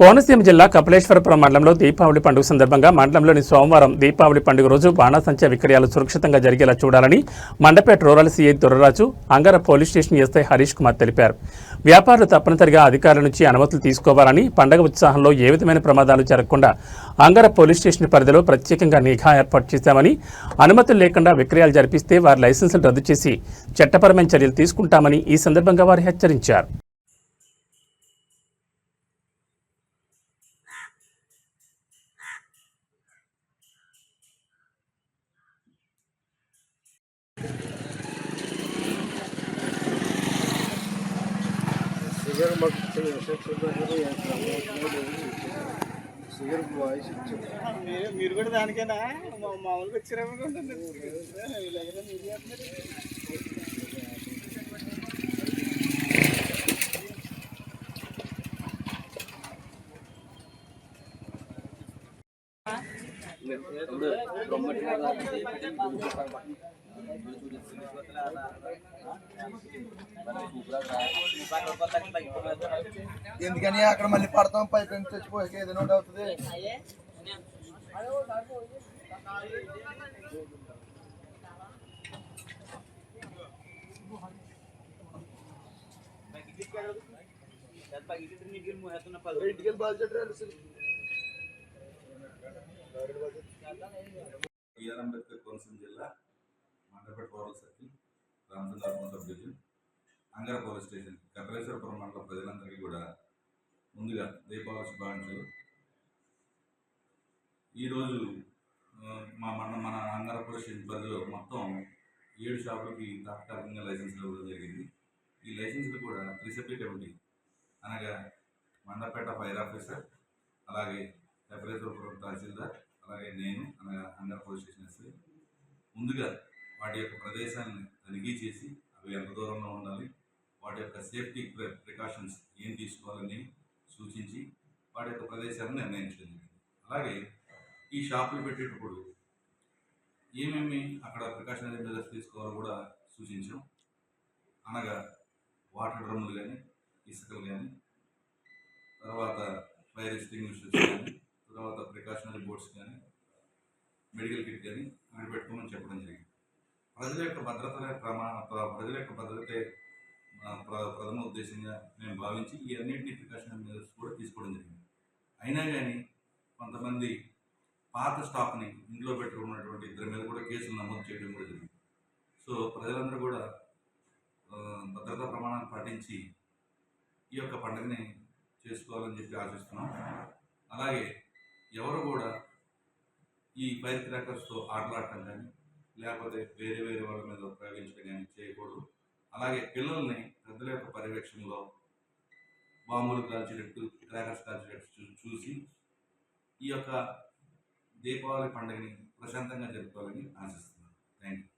కోనసీమ జిల్లా కపిలేశ్వరపురం మండలంలో దీపావళి పండుగ సందర్భంగా మండలంలోని సోమవారం దీపావళి పండుగ రోజు బాణాసంచ విక్రయాలు సురక్షితంగా జరిగేలా చూడాలని Mandapeta rural CI Doraraju Angara police station SI Harish Kumar తెలిపారు. వ్యాపారులు తప్పనిసరిగా అధికారుల నుంచి అనుమతులు తీసుకోవాలని పండగ ఉత్సాహంలో ఏ విధమైన ప్రమాదాలు జరగకుండా అంగర పోలీస్ స్టేషన్ పరిధిలో ప్రత్యేకంగా నిఘా ఏర్పాటు చేశామని అనుమతులు లేకుండా విక్రయాలు జరిపిస్తే వారి లైసెన్సులు రద్దు చేసి చట్టపరమైన చర్యలు తీసుకుంటామని ఈ సందర్భంగా వారు హెచ్చరించారు. షుగర్ మాకు షుగర్ వాయిస్ మీరు కూడా దానికేనా? మామూలుగా వచ్చారనుకుంటుంది ఇలాగైనా ఎందుకని అక్కడ మళ్ళీ పడతాం పైకి నుంచి చచ్చిపోయాక ఏదైనా ఒకటి అవుతుంది. ఇంటికి వెళ్ళి బిఆర్ అంబేద్కర్ కోనసీమ జిల్లా మండపేట పౌర circle Ramachandrapuram sub division Angara police station Kapileswarapuram మండల ప్రజలందరికీ కూడా ముందుగా దీపావళి శుభాకాంక్షలు. ఈరోజు మా మన మన అంగర పోలీస్ స్టేషన్ పరిధిలో మొత్తం ఏడు షాపులకి తాత్కాలికంగా లైసెన్సులు ఇవ్వడం జరిగింది. ఈ లైసెన్సులు కూడా రిసెప్టివిటీ అనగా మండపేట ఫైర్ ఆఫీసర్ అలాగే కపిలేశ్వరపురం తహసీల్దార్ అలాగే నేను అనగా అంగర పోలీస్ స్టేషన్ ఎస్ఐ. ముందుగా వాటి యొక్క ప్రదేశాన్ని తనిఖీ చేసి అవి ఎంత దూరంలో ఉండాలి వాటి యొక్క సేఫ్టీ ప్రికాషన్స్ ఏం తీసుకోవాలని సూచించి వాటి యొక్క ప్రదేశాలను నిర్ణయించడం జరిగింది అలాగే ఈ షాపులు పెట్టేటప్పుడు ఏమేమి అక్కడ ప్రికాషనరీ మెజర్స్ తీసుకోవాలో కూడా సూచించాం. అనగా వాటర్ డ్రమ్ములు కానీ ఇసుకలు కానీ తర్వాత ఫైర్ ఎక్స్టింగ్విషర్స్ కానీ తర్వాత ప్రికాషనరీ బోర్డ్స్ కానీ మెడికల్ కిట్ కానీ అక్కడ పెట్టుకోమని చెప్పడం జరిగింది. ప్రజల యొక్క భద్రత ప్రమాణ ప్రజల యొక్క భద్రతే ప్రథమ ఉద్దేశంగా మేము భావించి ఈ అన్నింటినీ ప్రికాషన్ మెజర్స్ కూడా తీసుకోవడం జరిగింది. అయినా కానీ కొంతమంది పాత స్టాక్ని ఇంట్లో పెట్టుకున్నటువంటి ఇద్దరి మీద కూడా కేసులు నమోదు చేయడం కూడా జరిగింది. సో ప్రజలందరూ కూడా భద్రతా ప్రమాణాలు పాటించి ఈ యొక్క పండుగని చేసుకోవాలని చెప్పి ఆశిస్తున్నాం. అలాగే ఎవరు కూడా ఈ ఫైర్ క్రాకర్స్తో ఆటలాడటం కానీ లేకపోతే వేరే వేరే వాళ్ళ మీద ప్రయోగించడం కానీ చేయకూడదు. అలాగే పిల్లల్ని పెద్దల యొక్క పర్యవేక్షణలో బాంబులు కాల్చేటట్టు క్రాకర్స్ కాల్చేటట్టు చూ- చూసి ఈ యొక్క దీపావళి పండుగని ప్రశాంతంగా జరుపుకోవాలని ఆశిస్తున్నాను. Thank you